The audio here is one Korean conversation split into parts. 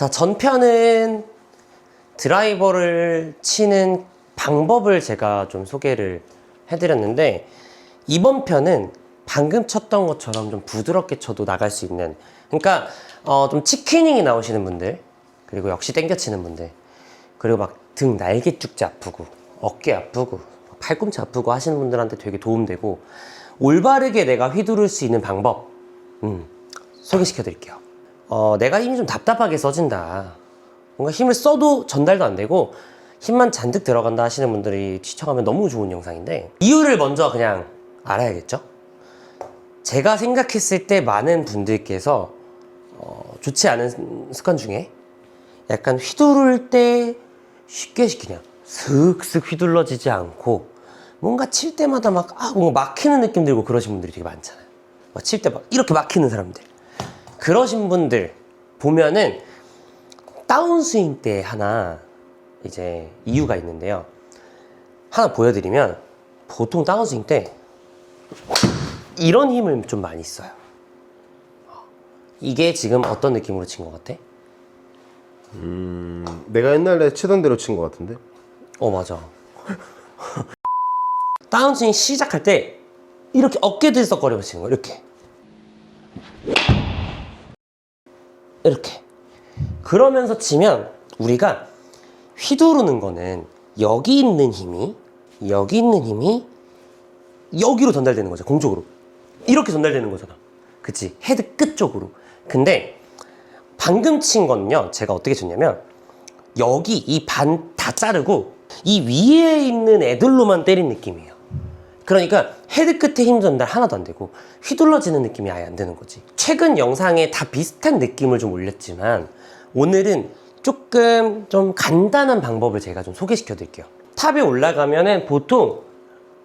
자, 전편은 드라이버를 치는 방법을 제가 좀 소개를 해드렸는데, 이번 편은 방금 쳤던 것처럼 좀 부드럽게 쳐도 나갈 수 있는, 그러니까, 어, 좀 치키닝이 나오시는 분들, 그리고 역시 땡겨치는 분들, 그리고 막 등 날개 쭉지 아프고, 어깨 아프고, 팔꿈치 아프고 하시는 분들한테 되게 도움되고, 올바르게 내가 휘두를 수 있는 방법, 음, 소개시켜 드릴게요. 어, 내가 힘이 좀 답답하게 써진다. 뭔가 힘을 써도 전달도 안 되고 힘만 잔뜩 들어간다 하시는 분들이 시청하면 너무 좋은 영상인데 이유를 먼저 그냥 알아야겠죠? 제가 생각했을 때 많은 분들께서 어, 좋지 않은 습관 중에 약간 휘두를 때 쉽게 그냥 슥슥 휘둘러지지 않고 뭔가 칠 때마다 막, 아, 뭔가 막히는 느낌 들고 그러신 분들이 되게 많잖아요. 막 칠 때 막 이렇게 막히는 사람들. 그러신 분들 보면은 다운스윙 때 하나 이제 이유가 있는데요. 하나 보여드리면 보통 다운스윙 때 이런 힘을 좀 많이 써요. 이게 지금 어떤 느낌으로 친 것 같아? 내가 옛날에 치던 대로 친 것 같은데? 어 맞아. 다운스윙 시작할 때 이렇게 어깨 들썩거리면서 치는 거 이렇게 이렇게. 그러면서 치면 우리가 휘두르는 거는 여기 있는 힘이 여기 있는 힘이 여기로 전달되는 거죠 공쪽으로. 이렇게 전달되는 거잖아. 그치? 헤드 끝 쪽으로. 근데 방금 친 거는요 제가 어떻게 쳤냐면 여기 이 반 다 자르고 이 위에 있는 애들로만 때린 느낌이에요. 그러니까 헤드 끝에 힘 전달 하나도 안 되고 휘둘러지는 느낌이 아예 안 되는 거지. 최근 영상에 다 비슷한 느낌을 좀 올렸지만 오늘은 조금 좀 간단한 방법을 제가 좀 소개시켜 드릴게요. 탑에 올라가면은 보통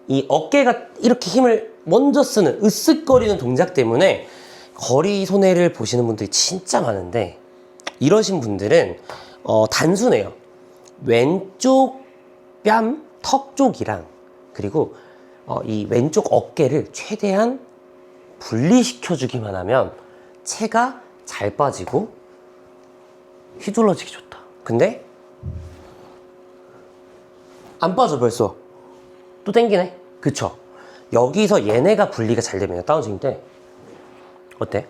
이 어깨가 이렇게 힘을 먼저 쓰는 으쓱거리는 동작 때문에 거리 손해를 보시는 분들이 진짜 많은데 이러신 분들은 어, 단순해요. 왼쪽 뺨, 턱 쪽이랑 그리고 어, 이 왼쪽 어깨를 최대한 분리시켜 주기만 하면 체가 잘 빠지고 휘둘러지기 좋다. 근데 안 빠져 벌써. 또 땡기네. 그쵸? 여기서 얘네가 분리가 잘 되면 다운스윙 때 어때?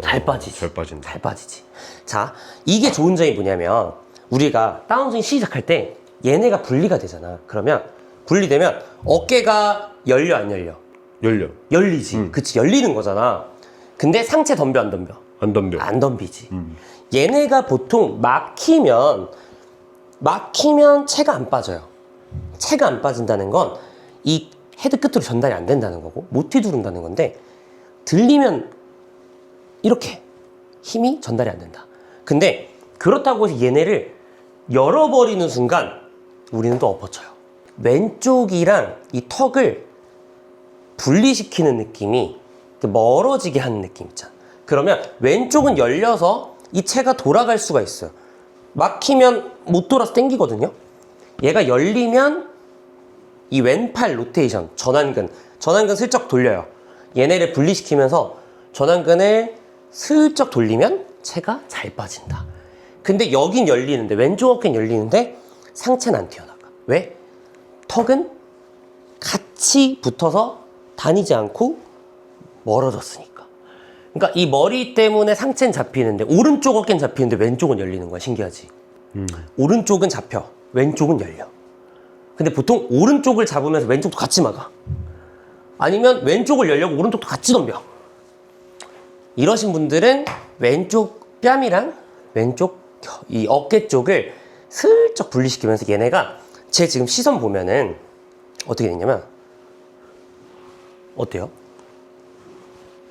잘 빠지지. 잘 빠진다. 잘 빠지지. 자, 이게 좋은 점이 뭐냐면 우리가 다운스윙 시작할 때 얘네가 분리가 되잖아. 그러면 분리되면 어깨가 열려 안 열려? 열려. 열리지. 그치 열리는 거잖아. 근데 상체 덤벼 안 덤벼? 안 덤벼. 안 덤비지. 얘네가 보통 막히면 막히면 체가 안 빠져요. 체가 안 빠진다는 건 이 헤드 끝으로 전달이 안 된다는 거고 못 휘두른다는 건데 들리면 이렇게 힘이 전달이 안 된다. 근데 그렇다고 해서 얘네를 열어버리는 순간 우리는 또 엎어쳐요. 왼쪽이랑 이 턱을 분리시키는 느낌이 멀어지게 하는 느낌 있잖아. 그러면 왼쪽은 열려서 이 체가 돌아갈 수가 있어요. 막히면 못 돌아서 땡기거든요. 얘가 열리면 이 왼팔 로테이션, 전완근, 전완근 슬쩍 돌려요. 얘네를 분리시키면서 전완근을 슬쩍 돌리면 체가 잘 빠진다. 근데 여긴 열리는데, 왼쪽 어깨는 열리는데 상체는 안 튀어나가. 왜? 턱은 같이 붙어서 다니지 않고 멀어졌으니까. 그러니까 이 머리 때문에 상체는 잡히는데 오른쪽 어깨는 잡히는데 왼쪽은 열리는 거야. 신기하지? 오른쪽은 잡혀. 왼쪽은 열려. 근데 보통 오른쪽을 잡으면서 왼쪽도 같이 막아. 아니면 왼쪽을 열려고 오른쪽도 같이 덤벼. 이러신 분들은 왼쪽 뺨이랑 왼쪽 이 어깨 쪽을 슬쩍 분리시키면서 얘네가 제 지금 시선 보면은 어떻게 됐냐면 어때요?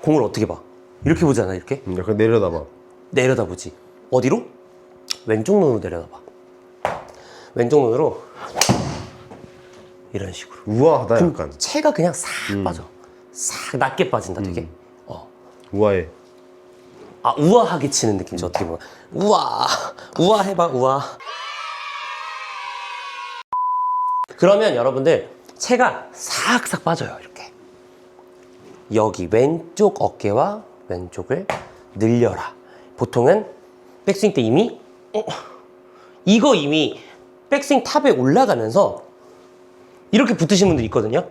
공을 어떻게 봐? 이렇게 보잖아 이렇게 음, 약간 내려다봐. 내려다보지 어디로? 왼쪽 눈으로 내려다봐 왼쪽 눈으로 이런 식으로 우아하다 그럼 약간. 체가 그냥 싹 빠져 싹 낮게 빠진다 되게 어. 우아해. 아 우아하게 치는 느낌이죠 어떻게 보면 우아 우아해봐 우아 그러면 여러분들 체가 싹싹 빠져요 이렇게 여기 왼쪽 어깨와 왼쪽을 늘려라 보통은 백스윙 때 이미 어, 이거 이미 백스윙 탑에 올라가면서 이렇게 붙으신 분들이 있거든요.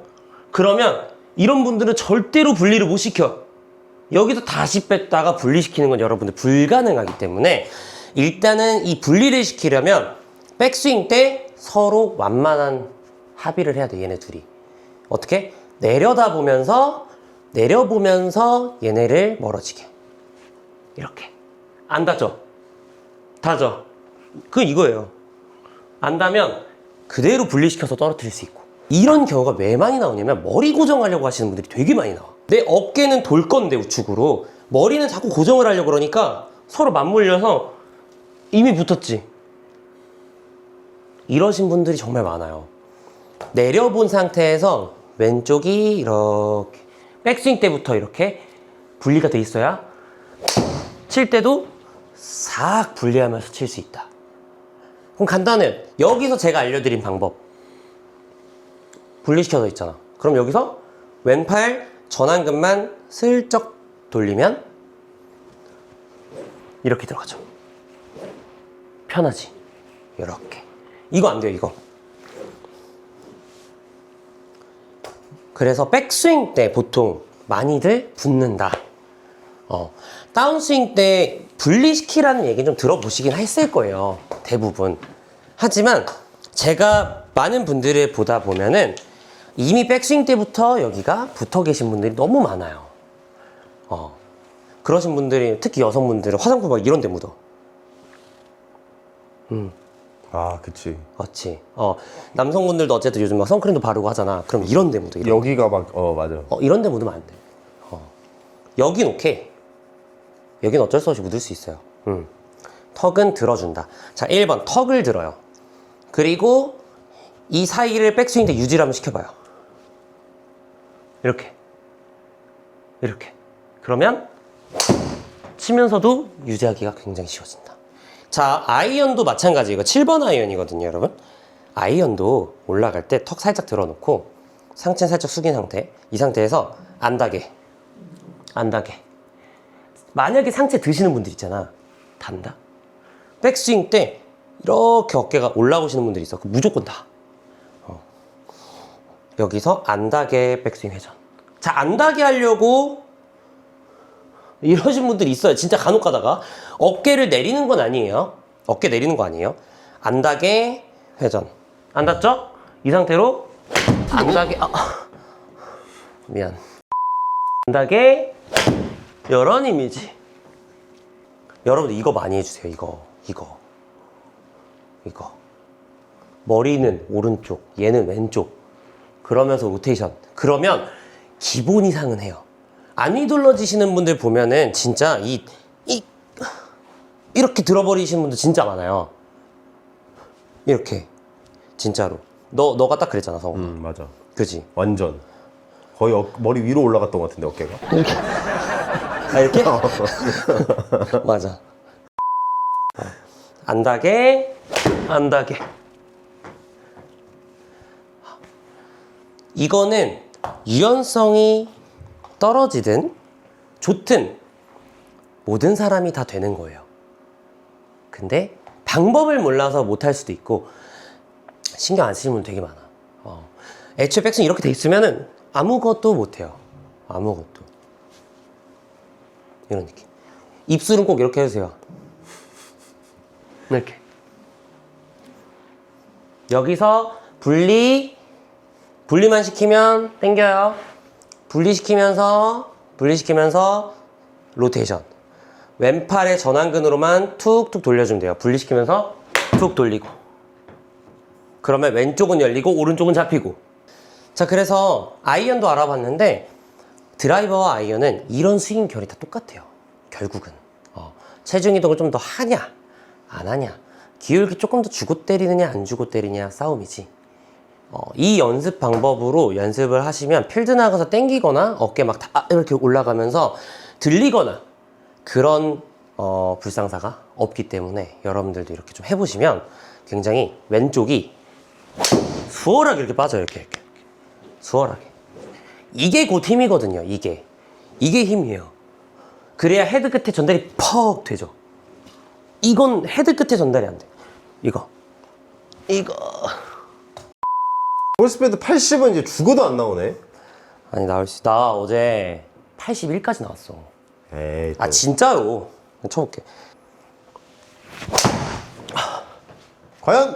그러면 이런 분들은 절대로 분리를 못 시켜. 여기서 다시 뺐다가 분리시키는 건 여러분들 불가능하기 때문에 일단은 이 분리를 시키려면 백스윙 때 서로 완만한 합의를 해야 돼 얘네 둘이. 어떻게? 내려다 보면서 내려보면서 얘네를 멀어지게. 이렇게. 안 닿죠 닿죠 그 이거예요. 안 닿으면 그대로 분리시켜서 떨어뜨릴 수 있고. 이런 경우가 왜 많이 나오냐면 머리 고정하려고 하시는 분들이 되게 많이 나와. 내 어깨는 돌 건데 우측으로. 머리는 자꾸 고정을 하려고 그러니까 서로 맞물려서 이미 붙었지. 이러신 분들이 정말 많아요 내려본 상태에서 왼쪽이 이렇게 백스윙 때부터 이렇게 분리가 돼 있어야 칠 때도 싹 분리하면서 칠 수 있다 그럼 간단해 여기서 제가 알려드린 방법 분리시켜져 있잖아. 그럼 여기서 왼팔 전완근만 슬쩍 돌리면 이렇게 들어가죠. 편하지. 이렇게. 이거 안 돼요, 이거. 그래서 백스윙 때 보통 많이들 붙는다. 어, 다운스윙 때 분리시키라는 얘기 좀 들어보시긴 했을 거예요. 대부분. 하지만 제가 많은 분들을 보다 보면은 이미 백스윙 때부터 여기가 붙어 계신 분들이 너무 많아요. 어. 그러신 분들이 특히 여성분들은 화장품 막 이런 데 묻어. 아, 그치. 그렇지. 어. 남성분들도 어쨌든 요즘 막 선크림도 바르고 하잖아. 그럼 이런 데 묻어. 이런 여기가 막, 어, 맞아. 어, 이런 데 묻으면 안 돼. 어. 여긴 오케이. 여긴 어쩔 수 없이 묻을 수 있어요. 음. 턱은 들어준다. 자, 1번. 턱을 들어요. 그리고 이 사이를 백스윙 때 유지를 한번 시켜봐요. 이렇게. 이렇게. 그러면 치면서도 유지하기가 굉장히 쉬워진다. 자, 아이언도 마찬가지. 이거 7번 아이언이거든요, 여러분. 아이언도 올라갈 때 턱 살짝 들어놓고 상체는 살짝 숙인 상태. 이 상태에서 안 닿게. 안 닿게. 만약에 상체 드시는 분들 있잖아. 단다. 백스윙 때 이렇게 어깨가 올라오시는 분들이 있어. 그 무조건 다. 어. 여기서 안 닿게 백스윙 회전. 자, 안 닿게 하려고 이러신 분들이 있어요. 진짜 간혹 가다가 어깨를 내리는 건 아니에요. 어깨 내리는 거 아니에요. 안 닿게 회전. 안 닿죠? 이 상태로 안 닿게 아, 미안. 안 닿게 이런 이미지. 여러분들 이거 많이 해주세요. 이거 이거 이거 머리는 오른쪽, 얘는 왼쪽. 그러면서 로테이션. 그러면 기본 이상은 해요. 안 휘둘러지시는 분들 보면은 진짜 이, 이, 이렇게 들어버리시는 분들 진짜 많아요. 이렇게. 진짜로. 너, 너가 딱 그랬잖아, 성우. 음, 맞아. 그지? 완전. 거의 어, 머리 위로 올라갔던 것 같은데, 어깨가. 아, 이렇게? 맞아. 안 닿게, 안 닿게. 이거는 유연성이 떨어지든 좋든 모든 사람이 다 되는 거예요. 근데 방법을 몰라서 못할 수도 있고 신경 안 쓰시는 분 되게 많아. 어. 애초에 백스윙 이렇게 돼 있으면은 아무것도 못해요. 아무것도. 이런 느낌. 입술은 꼭 이렇게 해주세요. 이렇게. 여기서 분리, 분리만 시키면 땡겨요. 분리시키면서, 분리시키면서 로테이션. 왼팔의 전완근으로만 툭툭 돌려주면 돼요. 분리시키면서 툭 돌리고. 그러면 왼쪽은 열리고 오른쪽은 잡히고. 자, 그래서 아이언도 알아봤는데 드라이버와 아이언은 이런 스윙 결이 다 똑같아요. 결국은. 어, 체중 이동을 좀 더 하냐, 안 하냐. 기울기 조금 더 주고 때리느냐, 안 주고 때리냐 싸움이지. 어, 이 연습 방법으로 연습을 하시면 필드 나가서 땡기거나 어깨 막 다 이렇게 올라가면서 들리거나 그런 어, 불상사가 없기 때문에 여러분들도 이렇게 좀 해보시면 굉장히 왼쪽이 수월하게 이렇게 빠져요. 이렇게, 이렇게. 수월하게. 이게 곧 힘이거든요. 이게. 이게 힘이에요. 그래야 헤드 끝에 전달이 퍽 되죠. 이건 헤드 끝에 전달이 안 돼. 이거. 이거. 볼스피드 80은 이제 죽어도 안 나오네. 아니 나올 수. 나 어제 81까지 나왔어. 에이, 또. 아 진짜로. 쳐볼게. 과연